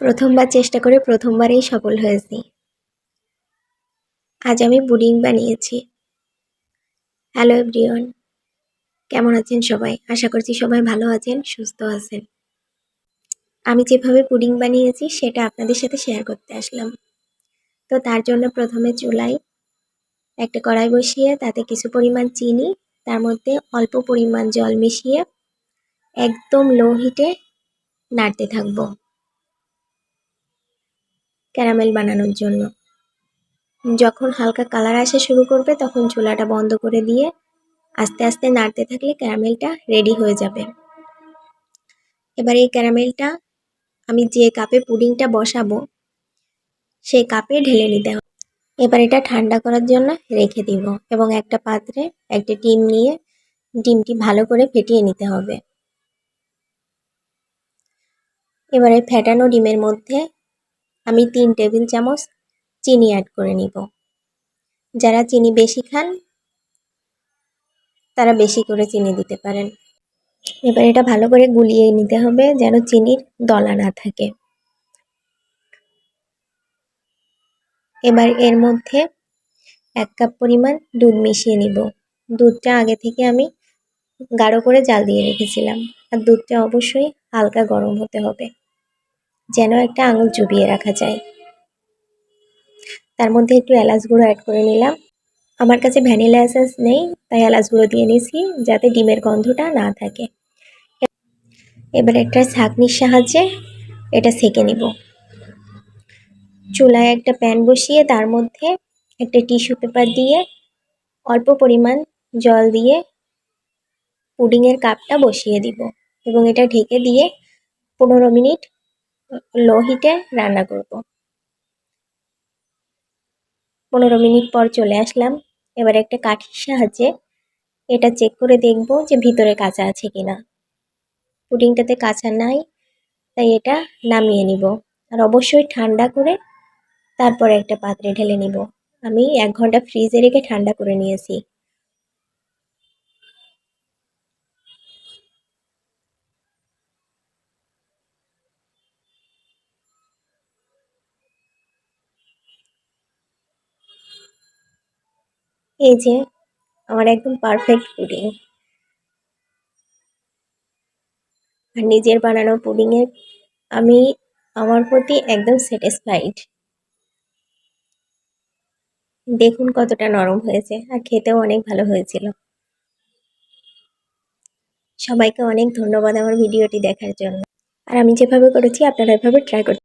প্রথমবার চেষ্টা করে প্রথমবারেই সফল হয়েছি। আজ আমি পুডিং বানিয়েছি। হ্যালো এভরিওয়ান, কেমন আছেন সবাই? আশা করছি সবাই ভালো আছেন, সুস্থ আছেন। আমি যেভাবে পুডিং বানিয়েছি, সেটা আপনাদের সাথে শেয়ার করতে আসলাম। তো তার জন্য প্রথমে চুলাই একটা কড়াই বসিয়ে তাতে কিছু পরিমাণ চিনি, তার মধ্যে অল্প পরিমাণ জল মিশিয়ে একদম লো হিটে নাড়তে থাকব। ক্যারামেল বানানোর জন্য। যখন হালকা কালার আসা শুরু করবে, তখন চুলাটা বন্ধ করে দিয়ে আস্তে আস্তে নাড়তে থাকলে ক্যারামেলটা রেডি হয়ে যাবে। এবার এই ক্যারামেলটা আমি যে কাপে পুডিংটা বসাবো সেই কাপে ঢেলে নিতে হবে। এবার এটা ঠান্ডা করার জন্য রেখে দিব এবং একটা পাত্রে একটা ডিম নিয়ে ডিমটি ভালো করে ফেটিয়ে নিতে হবে। এবারে ফেটানো ডিমের মধ্যে আমি তিন টেবিল চামচ চিনি অ্যাড করে নিব। যারা চিনি বেশি খান, তারা বেশি করে চিনি দিতে পারেন। এবার এটা ভালো করে গুলিয়ে নিতে হবে যেন চিনির দলা না থাকে। এবার এর মধ্যে এক কাপ পরিমাণ দুধ মিশিয়ে নিব। দুধটা আগে থেকে আমি গাঢ় করে জাল দিয়ে রেখেছিলাম। আর দুধটা অবশ্যই হালকা গরম হতে হবে। যেন একটা আঙুল চুবিয়ে রাখা যায়। তার মধ্যে একটু এলাচ গুঁড়ো অ্যাড করে নিলাম। আমার কাছে ভ্যানিলা এসেন্স নেই, তাই এলাচ গুঁড়ো দিয়ে নিয়েছি যাতে ডিমের গন্ধটা না থাকে। এবার একটা ছাঁকনির সাহায্যে এটা সেকে নিব। চুলায় একটা প্যান বসিয়ে তার মধ্যে একটা টিস্যু পেপার দিয়ে অল্প পরিমাণ জল দিয়ে পুডিংয়ের কাপটা বসিয়ে দিব এবং এটা ঢেকে দিয়ে পনেরো মিনিট লো হিটে রান্না করব। পনেরো মিনিট পর চলে আসলাম। এবার একটা কাঠির সাহায্যে এটা চেক করে দেখব যে ভিতরে কাঁচা আছে কিনা। পুডিংটাতে কাঁচা নাই, তাই এটা নামিয়ে নিব। আর অবশ্যই ঠান্ডা করে তারপরে একটা পাত্রে ঢেলে নিব। আমি এক ঘণ্টা ফ্রিজে রেখে ঠান্ডা করে নিয়েছি। এই যে, আমার একদম পারফেক্ট পুডিং আর নিজের বানানো পুডিংয়ের আমি আমার প্রতি একদম স্যাটিসফাইড দেখুন কতটা নরম হয়েছে, আর খেতেও অনেক ভালো হয়েছিল। সবাইকে অনেক ধন্যবাদ আমার ভিডিওটি দেখার জন্য। আর আমি যেভাবে করেছি, আপনারা এভাবে ট্রাই করতে